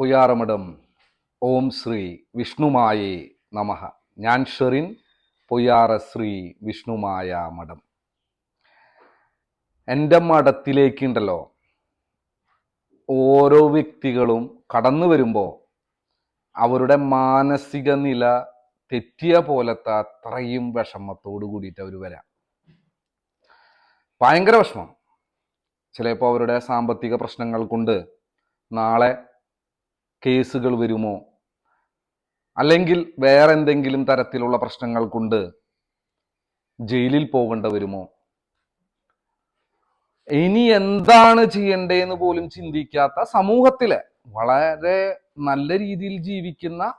പൊയ്യാറമഠം. ഓം ശ്രീ വിഷ്ണുമായേ നമഃ. ഞാൻ ഷെറിൻ പൊയ്യാറ ശ്രീ വിഷ്ണുമായ മഠം. എന്റെ മഠത്തിലേക്കുണ്ടല്ലോ. ഓരോ വ്യക്തികളും കടന്നു വരുമ്പോൾ അവരുടെ മാനസിക നില തെറ്റിയ പോലത്തെ അത്രയും വിഷമത്തോട് കൂടിയിട്ട് അവർ വരാം. ഭയങ്കര വിഷമം. ചിലപ്പോൾ അവരുടെ സാമ്പത്തിക പ്രശ്നങ്ങൾ കൊണ്ട് നാളെ കേസുകൾ വരുമോ? അല്ലെങ്കിൽ വേറെ എന്തെങ്കിലും തരത്തിലുള്ള പ്രശ്നങ്ങൾ കൊണ്ട് ജയിലിൽ പോകേണ്ട വരുമോ? ഇനി എന്താണ് ചെയ്യേണ്ടതെന്ന് പോലും ചിന്തിക്കാത്ത സമൂഹത്തിലെ വളരെ നല്ല രീതിയിൽ ജീവിക്കുന്ന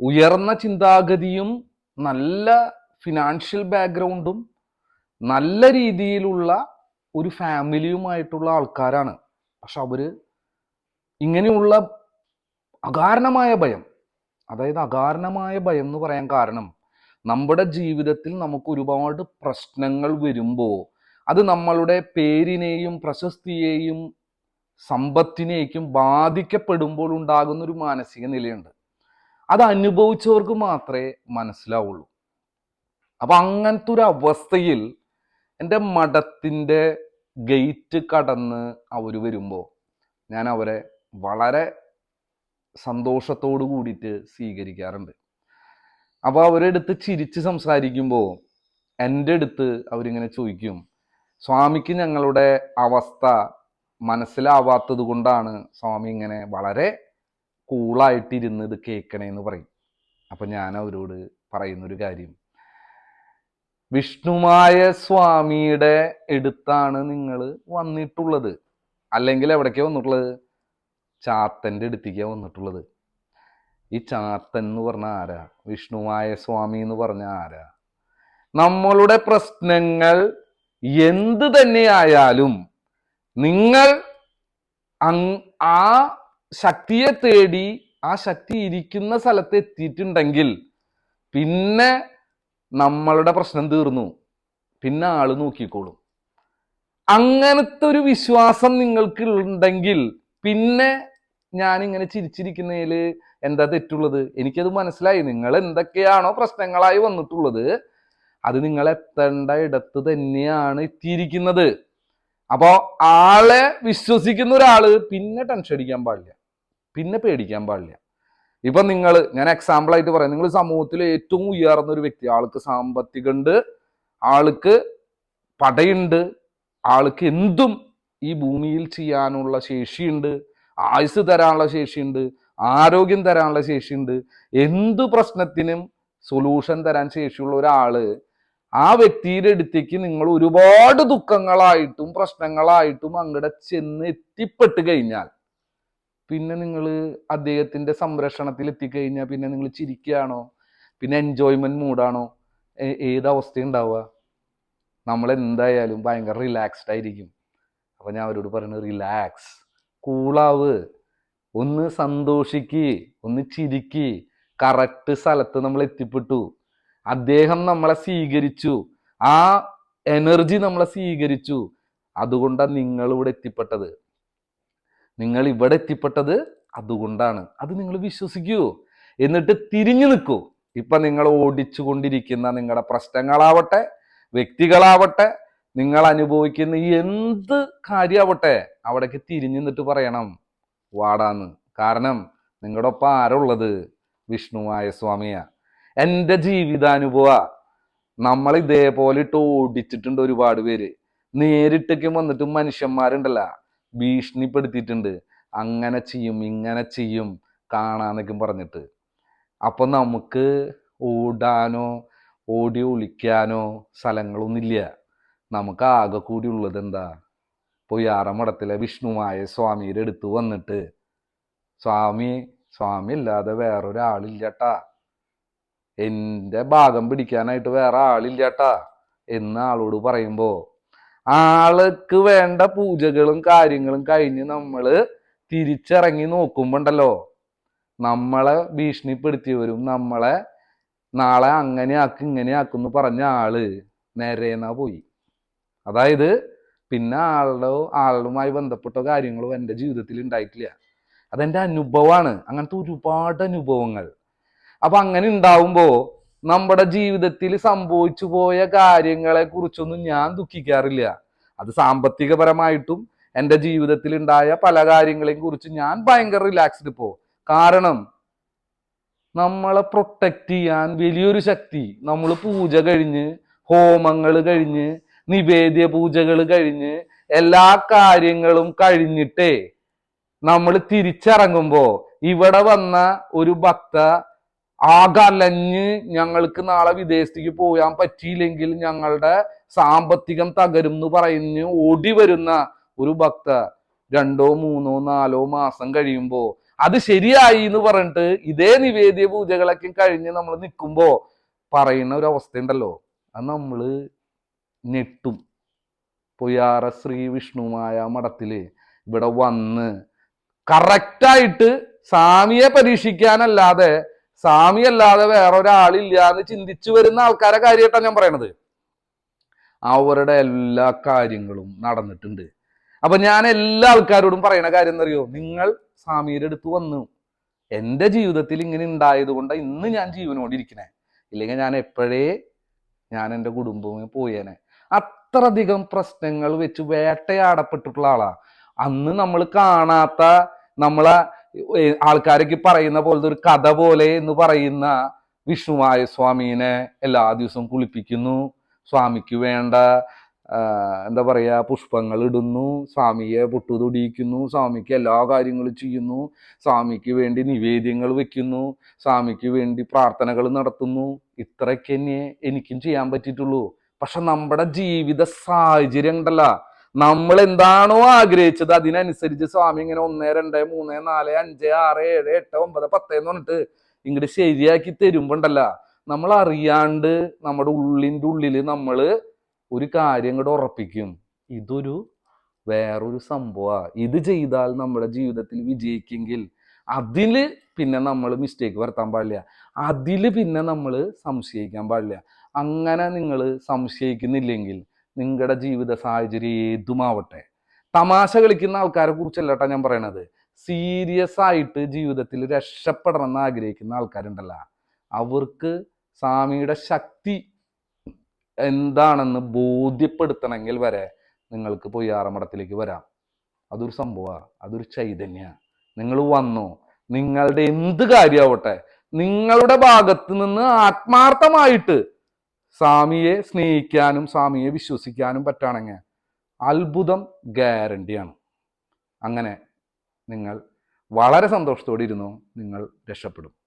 ഉയർന്ന ചിന്താഗതിയും നല്ല ഫിനാൻഷ്യൽ ബാക്ക്ഗ്രൗണ്ടും നല്ല രീതിയിലുള്ള ഒരു ഫാമിലിയുമായിട്ടുള്ള ആൾക്കാരാണ്. പക്ഷെ അവർ ഇങ്ങനെയുള്ള അകാരണമായ ഭയം. അതായത് അകാരണമായ ഭയം എന്ന് പറയാൻ കാരണം നമ്മുടെ ജീവിതത്തിൽ നമുക്ക് ഒരുപാട് പ്രശ്നങ്ങൾ വരുമ്പോൾ അത് നമ്മളുടെ പേരിനെയും പ്രശസ്തിയെയും സമ്പത്തിനേക്കും ബാധിക്കപ്പെടുമ്പോൾ ഉണ്ടാകുന്ന ഒരു മാനസിക നിലയുണ്ട്. അത് അനുഭവിച്ചവർക്ക് മാത്രമേ മനസ്സിലാവുള്ളൂ. അപ്പൊ അങ്ങനത്തെ ഒരു അവസ്ഥയിൽ എന്റെ മഠത്തിന്റെ ഗേറ്റ് കടന്ന് അവർ വരുമ്പോൾ ഞാൻ അവരെ വളരെ സന്തോഷത്തോടു കൂടിയിട്ട് സ്വീകരിക്കാറുണ്ട്. അപ്പോൾ അവരെടുത്ത് ചിരിച്ച് സംസാരിക്കുമ്പോൾ എന്റെ അടുത്ത് അവരിങ്ങനെ ചോദിക്കും സ്വാമിക്ക് ഞങ്ങളുടെ അവസ്ഥ മനസ്സിലാവാത്തത് കൊണ്ടാണ് സ്വാമി ഇങ്ങനെ വളരെ കൂളായിട്ടിരുന്ന് ഇത് കേൾക്കണേന്ന് പറയും. അപ്പം ഞാൻ അവരോട് പറയുന്നൊരു കാര്യം വിഷ്ണുമായ സ്വാമിയുടെ എടുത്താണ് നിങ്ങൾ വന്നിട്ടുള്ളത്. അല്ലെങ്കിൽ എവിടേക്കാണ് വന്നിട്ടുള്ളത്? ചാത്തന്റെ അടുത്തേക്കാണ് വന്നിട്ടുള്ളത്. ഈ ചാത്തൻ എന്ന് പറഞ്ഞ ആരാ? വിഷ്ണുമായ സ്വാമി എന്ന് പറഞ്ഞ ആരാ? നമ്മളുടെ പ്രശ്നങ്ങൾ എന്ത് തന്നെയായാലും നിങ്ങൾ ആ ശക്തിയെ തേടി ആ ശക്തി ഇരിക്കുന്ന സ്ഥലത്ത് എത്തിയിട്ടുണ്ടെങ്കിൽ പിന്നെ നമ്മളുടെ പ്രശ്നം തീർന്നു. പിന്നെ ആൾ നോക്കിക്കോളും. അങ്ങനത്തെ ഒരു വിശ്വാസം നിങ്ങൾക്ക് ഉണ്ടെങ്കിൽ പിന്നെ ഞാൻ ഇങ്ങനെ ചിരിച്ചിരിക്കുന്നതിൽ എന്താ തെറ്റുള്ളത്? എനിക്കത് മനസ്സിലായി. നിങ്ങൾ എന്തൊക്കെയാണോ പ്രശ്നങ്ങളായി വന്നിട്ടുള്ളത് അത് നിങ്ങൾ എത്തേണ്ട ഇടത്ത് തന്നെയാണ് എത്തിയിരിക്കുന്നത്. അപ്പോ ആളെ വിശ്വസിക്കുന്ന ഒരാൾ പിന്നെ ടെൻഷൻ അടിക്കാൻ പാടില്ല. പിന്നെ പേടിക്കാൻ പാടില്ല. ഇപ്പൊ നിങ്ങൾ ഞാൻ എക്സാമ്പിൾ ആയിട്ട് പറയാം. നിങ്ങൾ സമൂഹത്തിൽ ഏറ്റവും ഉയർന്ന ഒരു വ്യക്തി ആൾക്ക് സാമ്പത്തികമുണ്ട് ആൾക്ക് പടയുണ്ട് ആൾക്ക് എന്തും ഈ ഭൂമിയിൽ ചെയ്യാനുള്ള ശേഷിയുണ്ട് ആയുസ് തരാനുള്ള ശേഷിയുണ്ട് ആരോഗ്യം തരാനുള്ള ശേഷിയുണ്ട്. എന്തു പ്രശ്നത്തിനും സൊല്യൂഷൻ തരാൻ ശേഷിയുള്ള ഒരാൾ ആ വ്യക്തിയുടെ അടുത്തേക്ക് നിങ്ങൾ ഒരുപാട് ദുഃഖങ്ങളായിട്ടും പ്രശ്നങ്ങളായിട്ടും അങ്ങടെ ചെന്ന് എത്തിപ്പെട്ട് കഴിഞ്ഞാൽ പിന്നെ നിങ്ങൾ അദ്ദേഹത്തിന്റെ സംരക്ഷണത്തിൽ എത്തിക്കഴിഞ്ഞാൽ പിന്നെ നിങ്ങൾ ചിരിക്കുകയാണോ? പിന്നെ എൻജോയ്മെന്റ് മൂഡാണോ ഏത് ഉണ്ടാവുക? നമ്മൾ എന്തായാലും ഭയങ്കര റിലാക്സ്ഡ് ആയിരിക്കും. അപ്പൊ ഞാൻ അവരോട് പറയുന്നത് റിലാക്സ് കൂളാവ്. ഒന്ന് സന്തോഷിക്ക് ഒന്ന് ചിരിക്ക്. കറക്റ്റ് സ്ഥലത്ത് നമ്മൾ എത്തിപ്പെട്ടു. അദ്ദേഹം നമ്മളെ സ്വീകരിച്ചു. ആ എനർജി നമ്മളെ സ്വീകരിച്ചു. അതുകൊണ്ടാണ് നിങ്ങൾ ഇവിടെ എത്തിപ്പെട്ടത്. നിങ്ങൾ ഇവിടെ എത്തിപ്പെട്ടത് അതുകൊണ്ടാണ്. അത് നിങ്ങൾ വിശ്വസിക്കൂ. എന്നിട്ട് തിരിഞ്ഞു നിൽക്കൂ. ഇപ്പൊ നിങ്ങൾ ഓടിച്ചു കൊണ്ടിരിക്കുന്ന നിങ്ങളുടെ പ്രശ്നങ്ങളാവട്ടെ വ്യക്തികളാവട്ടെ നിങ്ങൾ അനുഭവിക്കുന്ന എന്ത് കാര്യമാവട്ടെ അവിടേക്ക് തിരിഞ്ഞു നിന്നിട്ട് പറയണം. വാടാന്ന്. കാരണം നിങ്ങളുടെ ഒപ്പം ആരുള്ളത്? വിഷ്ണുവായ സ്വാമിയാ. എന്റെ ജീവിതാനുഭവ. നമ്മൾ ഇതേപോലെ ഇട്ട് ഓടിച്ചിട്ടുണ്ട് ഒരുപാട് പേര്. നേരിട്ടൊക്കെ വന്നിട്ട് മനുഷ്യന്മാരുണ്ടല്ല. ഭീഷണിപ്പെടുത്തിയിട്ടുണ്ട്. അങ്ങനെ ചെയ്യും ഇങ്ങനെ ചെയ്യും കാണാന്നൊക്കെ പറഞ്ഞിട്ട്. അപ്പൊ നമുക്ക് ഓടാനോ ഓടി ഒളിക്കാനോ സ്ഥലങ്ങളൊന്നുമില്ല. നമുക്ക് ആകെ കൂടി ഉള്ളത് എന്താ പൊയ്യാറമഠത്തിലെ വിഷ്ണുമായ സ്വാമിയുടെ അടുത്ത് വന്നിട്ട് സ്വാമി സ്വാമി ഇല്ലാതെ വേറൊരാളില്ലട്ടാ. എന്റെ ഭാഗം പിടിക്കാനായിട്ട് വേറെ ആളില്ലട്ടാ. എന്ന് ആളോട് പറയുമ്പോ ആൾക്ക് വേണ്ട പൂജകളും കാര്യങ്ങളും കഴിഞ്ഞ് നമ്മൾ തിരിച്ചിറങ്ങി നോക്കുമ്പോണ്ടല്ലോ. നമ്മളെ ഭീഷണിപ്പെടുത്തിയവരും നമ്മളെ നാളെ അങ്ങനെ ആക്കും ഇങ്ങനെ ആക്കും എന്ന് പറഞ്ഞ ആൾ നേരേന്നാ പോയി. അതായത് പിന്നെ ആളുടെ ആളുമായി ബന്ധപ്പെട്ട കാര്യങ്ങളോ എന്റെ ജീവിതത്തിൽ ഉണ്ടായിട്ടില്ല. അതെന്റെ അനുഭവമാണ്. അങ്ങനത്തെ ഒരുപാട് അനുഭവങ്ങൾ. അപ്പൊ അങ്ങനെ ഉണ്ടാവുമ്പോ നമ്മുടെ ജീവിതത്തിൽ സംഭവിച്ചു പോയ കാര്യങ്ങളെ കുറിച്ചൊന്നും ഞാൻ ദുഃഖിക്കാറില്ല. അത് സാമ്പത്തികപരമായിട്ടും എന്റെ ജീവിതത്തിൽ ഉണ്ടായ പല കാര്യങ്ങളെയും കുറിച്ച് ഞാൻ ഭയങ്കര റിലാക്സ്ഡ് പോ കാരണം നമ്മളെ പ്രൊട്ടക്റ്റ് ചെയ്യാൻ വലിയൊരു ശക്തി. നമ്മൾ പൂജ കഴിഞ്ഞ് ഹോമങ്ങൾ കഴിഞ്ഞ് നിവേദ്യ പൂജകൾ കഴിഞ്ഞ് എല്ലാ കാര്യങ്ങളും കഴിഞ്ഞിട്ടേ നമ്മൾ തിരിച്ചിറങ്ങുമ്പോ ഇവിടെ വന്ന ഒരു ഭക്ത ആകലഞ്ഞ് ഞങ്ങൾക്ക് നാളെ വിദേശത്തേക്ക് പോകാൻ പറ്റിയില്ലെങ്കിൽ ഞങ്ങളുടെ സാമ്പത്തികം തകരും എന്ന് പറഞ്ഞ് ഓടി വരുന്ന ഒരു ഭക്ത രണ്ടോ മൂന്നോ നാലോ മാസം കഴിയുമ്പോ അത് ശരിയായി എന്ന് പറഞ്ഞിട്ട് ഇതേ നിവേദ്യ പൂജകളൊക്കെ കഴിഞ്ഞ് നമ്മൾ നിൽക്കുമ്പോ പറയുന്ന ഒരു അവസ്ഥ ഉണ്ടല്ലോ അത് നമ്മൾ ഞെട്ടും. പൊയ്യാറ ശ്രീ മഠത്തിൽ ഇവിടെ വന്ന് കറക്റ്റായിട്ട് സ്വാമിയെ പരീക്ഷിക്കാനല്ലാതെ സ്വാമി അല്ലാതെ വേറെ ഒരാളില്ല എന്ന് ചിന്തിച്ചു വരുന്ന ആൾക്കാരെ കാര്യമായിട്ടാണ് ഞാൻ പറയണത്. അവരുടെ എല്ലാ കാര്യങ്ങളും നടന്നിട്ടുണ്ട്. അപ്പൊ ഞാൻ എല്ലാ ആൾക്കാരോടും പറയണ കാര്യം എന്തറിയോ നിങ്ങൾ സ്വാമിയുടെ അടുത്ത് വന്നു. എന്റെ ജീവിതത്തിൽ ഇങ്ങനെ ഉണ്ടായത് കൊണ്ട് ഇന്ന് ഞാൻ ജീവനോടിരിക്കണേ ഇല്ലെങ്കിൽ ഞാൻ എപ്പോഴേ ഞാൻ എന്റെ കുടുംബവും പോയേനെ. അത്രയധികം പ്രശ്നങ്ങൾ വെച്ച് വേട്ടയാടപ്പെട്ടിട്ടുള്ള ആളാ. അന്ന് നമ്മൾ കാണാത്ത നമ്മളെ ആൾക്കാരൊക്കെ പറയുന്ന പോലത്തെ ഒരു കഥ പോലെ എന്ന് പറയുന്ന വിഷ്ണുവായ സ്വാമീനെ എല്ലാ ദിവസവും കുളിപ്പിക്കുന്നു. സ്വാമിക്ക് വേണ്ട എന്താ പറയാ പുഷ്പങ്ങൾ ഇടുന്നു. സ്വാമിയെ പൊട്ടു തൊടിയിക്കുന്നു സ്വാമിക്ക് എല്ലാ കാര്യങ്ങളും ചെയ്യുന്നു. സ്വാമിക്ക് വേണ്ടി നിവേദ്യങ്ങൾ വെക്കുന്നു. സ്വാമിക്ക് വേണ്ടി പ്രാർത്ഥനകൾ നടത്തുന്നു. ഇത്രയ്ക്ക് തന്നെ എനിക്കും ചെയ്യാൻ പറ്റിയിട്ടുള്ളൂ. പക്ഷെ നമ്മുടെ ജീവിത സാഹചര്യം ഉണ്ടല്ല. നമ്മൾ എന്താണോ ആഗ്രഹിച്ചത് അതിനനുസരിച്ച് സ്വാമി ഇങ്ങനെ ഒന്ന് രണ്ട് മൂന്ന് നാല് അഞ്ച് ആറ് ഏഴ് എട്ട് ഒമ്പത് പത്ത് എന്ന് പറഞ്ഞിട്ട് ഇങ്ങോട്ട് ശരിയാക്കി തരുമ്പോണ്ടല്ല. നമ്മൾ അറിയാണ്ട് നമ്മുടെ ഉള്ളിന്റെ ഉള്ളിൽ നമ്മൾ ഒരു കാര്യം കൂടെ ഉറപ്പിക്കും. ഇതൊരു വേറൊരു സംഭവമാണ് ഇത് ചെയ്താൽ നമ്മുടെ ജീവിതത്തിൽ വിജയിക്കെങ്കിൽ അതിൽ പിന്നെ നമ്മൾ മിസ്റ്റേക്ക് വരുത്താൻ പാടില്ല. അതിൽ പിന്നെ നമ്മൾ സംശയിക്കാൻ പാടില്ല. അങ്ങനെ നിങ്ങൾ സംശയിക്കുന്നില്ലെങ്കിൽ നിങ്ങളുടെ ജീവിത സാഹചര്യം ഏതുമാവട്ടെ. തമാശ കളിക്കുന്ന ആൾക്കാരെ കുറിച്ചല്ല കേട്ടോ ഞാൻ പറയണത്. സീരിയസ് ആയിട്ട് ജീവിതത്തിൽ രക്ഷപ്പെടണം എന്ന് ആഗ്രഹിക്കുന്ന ആൾക്കാരുണ്ടല്ല. അവർക്ക് സ്വാമിയുടെ ശക്തി എന്താണെന്ന് ബോധ്യപ്പെടുത്തണമെങ്കിൽ വരെ നിങ്ങൾക്ക് പോയി ആറമടത്തിലേക്ക് വരാം. അതൊരു സംഭവമാണ് അതൊരു ചൈതന്യ. നിങ്ങൾ വന്നു. നിങ്ങളുടെ എന്ത് കാര്യമാവട്ടെ നിങ്ങളുടെ ഭാഗത്ത് നിന്ന് ആത്മാർത്ഥമായിട്ട് സ്വാമിയെ സ്നേഹിക്കാനും സ്വാമിയെ വിശ്വസിക്കാനും പറ്റുകയാണെങ്കിൽ അത്ഭുതം ഗ്യാരണ്ടിയാണ്. അങ്ങനെ നിങ്ങൾ വളരെ സന്തോഷത്തോടെ ഇരുന്നു നിങ്ങൾ രക്ഷപ്പെടും.